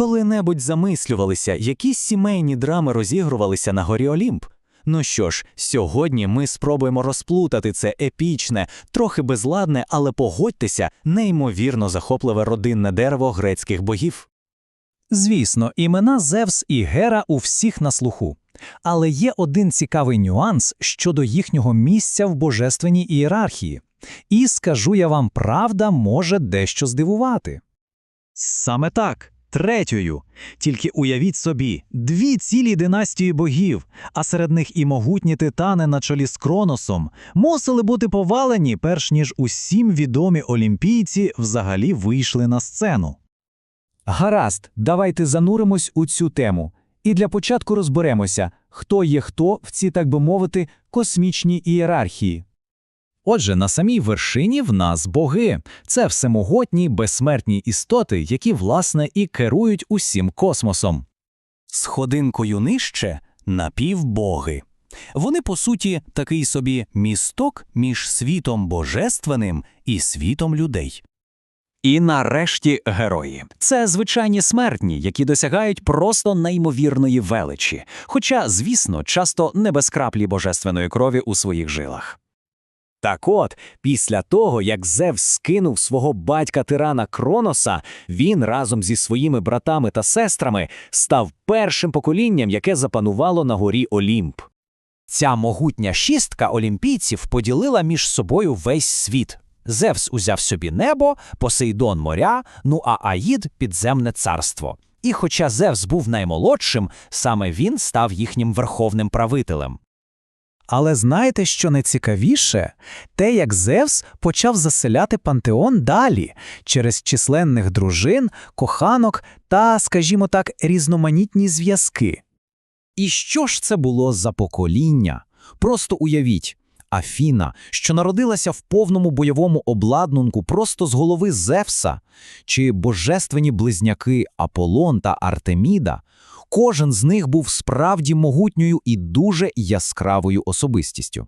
коли-небудь замислювалися, які сімейні драми розігрувалися на горі Олімп? Ну що ж, сьогодні ми спробуємо розплутати це епічне, трохи безладне, але погодьтеся, неймовірно захопливе родинне дерево грецьких богів. Звісно, імена Зевс і Гера у всіх на слуху. Але є один цікавий нюанс щодо їхнього місця в божественній ієрархії. І скажу я вам, правда може дещо здивувати. Саме так, третьою. Тільки уявіть собі, дві цілі династії богів, а серед них і могутні титани на чолі з Кроносом, мусили бути повалені, перш ніж усім відомі олімпійці взагалі вийшли на сцену. Гаразд, давайте зануримось у цю тему. І для початку розберемося, хто є хто в цій, так би мовити, космічній ієрархії. Отже, на самій вершині в нас боги. Це всемогутні, безсмертні істоти, які, власне, і керують усім космосом. Сходинкою нижче напівбоги. Вони, по суті, такий собі місток між світом божественним і світом людей. І нарешті герої. Це звичайні смертні, які досягають просто неймовірної величі, хоча, звісно, часто не без краплі божественної крові у своїх жилах. Так от, після того, як Зевс скинув свого батька тирана Кроноса, він разом зі своїми братами та сестрами став першим поколінням, яке запанувало на горі Олімп. Ця могутня шістка олімпійців поділила між собою весь світ. Зевс узяв собі небо, Посейдон моря, ну а Аїд підземне царство. І хоча Зевс був наймолодшим, саме він став їхнім верховним правителем. Але знаєте, що найцікавіше? Те, як Зевс почав заселяти пантеон далі, через численних дружин, коханок та, скажімо так, різноманітні зв'язки. І що ж це було за покоління? Просто уявіть. Афіна, що народилася в повному бойовому обладнанку просто з голови Зевса, чи божественні близняки Аполлон та Артеміда, кожен з них був справді могутньою і дуже яскравою особистістю.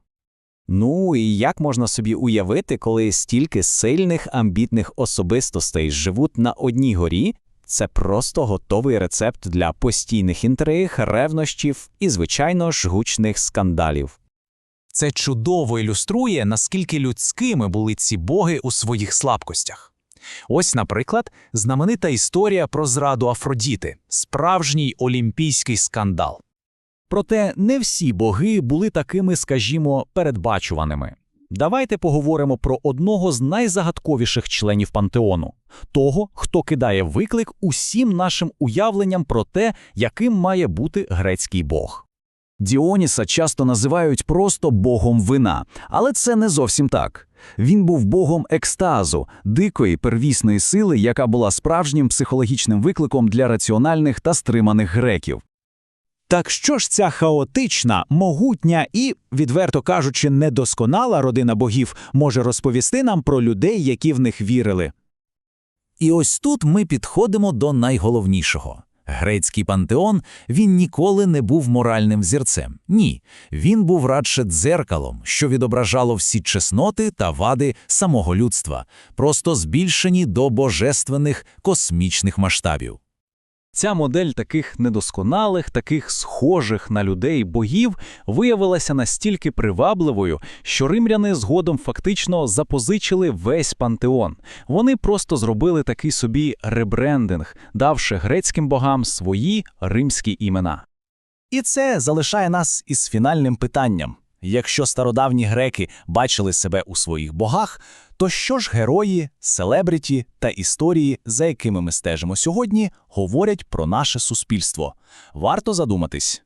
Ну і як можна собі уявити, коли стільки сильних амбітних особистостей живуть на одній горі? Це просто готовий рецепт для постійних інтриг, ревнощів і, звичайно ж, гучних скандалів. Це чудово ілюструє, наскільки людськими були ці боги у своїх слабкостях. Ось, наприклад, знаменита історія про зраду Афродіти, справжній олімпійський скандал. Проте не всі боги були такими, скажімо, передбачуваними. Давайте поговоримо про одного з найзагадковіших членів пантеону того, хто кидає виклик усім нашим уявленням про те, яким має бути грецький бог. Діоніса часто називають просто богом вина, але це не зовсім так. Він був богом екстазу, дикої первісної сили, яка була справжнім психологічним викликом для раціональних та стриманих греків. Так що ж ця хаотична, могутня і, відверто кажучи, недосконала родина богів може розповісти нам про людей, які в них вірили? І ось тут ми підходимо до найголовнішого. Грецький пантеон він ніколи не був моральним зірцем. Ні, він був радше дзеркалом, що відображало всі чесноти та вади самого людства, просто збільшені до божественних космічних масштабів. Ця модель таких недосконалих, таких схожих на людей богів виявилася настільки привабливою, що римляни згодом фактично запозичили весь пантеон. Вони просто зробили такий собі ребрендинг, давши грецьким богам свої римські імена. І це залишає нас із фінальним питанням. Якщо стародавні греки бачили себе у своїх богах, то що ж герої, селебриті та історії, за якими ми стежимо сьогодні, говорять про наше суспільство? Варто задуматись.